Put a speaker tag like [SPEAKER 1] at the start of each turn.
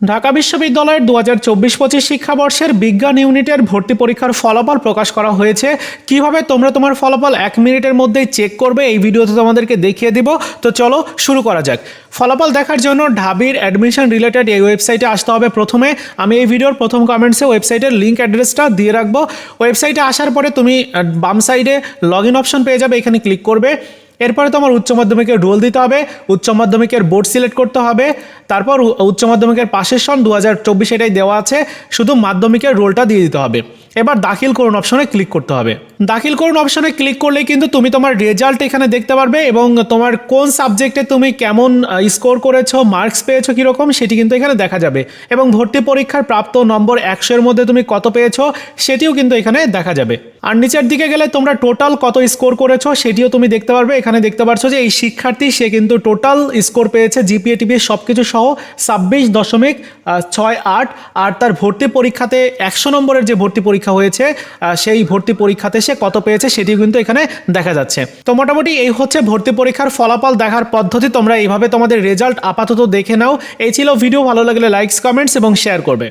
[SPEAKER 1] ঢাকা বিশ্ববিদ্যালয়ের দু হাজার চব্বিশ পঁচিশ শিক্ষাবর্ষের বিজ্ঞান ইউনিটের ভর্তি পরীক্ষার ফলাফল প্রকাশ করা হয়েছে। কীভাবে তোমরা তোমার ফলাফল এক মিনিটের মধ্যেই চেক করবে, এই ভিডিওতে তোমাদেরকে দেখিয়ে দিব। তো চলো শুরু করা যাক। ফলাফল দেখার জন্য ঢাবির অ্যাডমিশন রিলেটেড এই ওয়েবসাইটে আসতে হবে প্রথমে। আমি এই ভিডিওর প্রথম কমেন্টসে ওয়েবসাইটের লিঙ্ক অ্যাড্রেসটা দিয়ে রাখব। ওয়েবসাইটে আসার পরে তুমি বাম সাইডে লগ ইন অপশন পেয়ে যাবে, এখানে ক্লিক করবে। এরপরে তোমার উচ্চ মাধ্যমিকের রোল দিতে হবে, উচ্চ মাধ্যমিকের বোর্ড সিলেক্ট করতে হবে, তারপর উচ্চ মাধ্যমিকের পাশের সন দু হাজার চব্বিশ এটাই দেওয়া আছে, শুধু মাধ্যমিকের রোলটা দিয়ে দিতে হবে। এবার দাখিল করুন অপশনে ক্লিক করতে হবে। দাখিল করুন অপশনে ক্লিক করলে কিন্তু তুমি তোমার রেজাল্ট এখানে দেখতে পারবে এবং তোমার কোন সাবজেক্টে তুমি কেমন স্কোর করেছ মার্কস পেয়েছ কীরকম সেটি কিন্তু এখানে দেখা যাবে। এবং ভর্তি পরীক্ষার প্রাপ্ত নম্বর একশোর মধ্যে তুমি কত পেয়েছ সেটিও কিন্তু এখানে দেখা যাবে। আর নিচের দিকে গেলে তোমরা টোটাল কত স্কোর করেছ সেটিও তুমি দেখতে পারবে। এখানে দেখতে পারছ যে এই শিক্ষার্থী, সে কিন্তু টোটাল স্কোর পেয়েছে জিপিএ টিপিএ সব কিছু সহ ছাব্বিশ দশমিক ছয় আট। আর তার ভর্তি পরীক্ষাতে একশো নম্বরের যে ভর্তি পরীক্ষা হয়েছে সেই ভর্তি পরীক্ষাতে সে কত পেয়েছে সেটিও কিন্তু এখানে দেখা যাচ্ছে। তো মোটামুটি এই হচ্ছে ভর্তি পরীক্ষার ফলাফল দেখার পদ্ধতি। তোমরা এইভাবে তোমাদের রেজাল্ট আপাতত দেখে নাও। এই ছিল ভিডিও। ভালো লাগলে লাইকস কমেন্টস এবং শেয়ার করবে।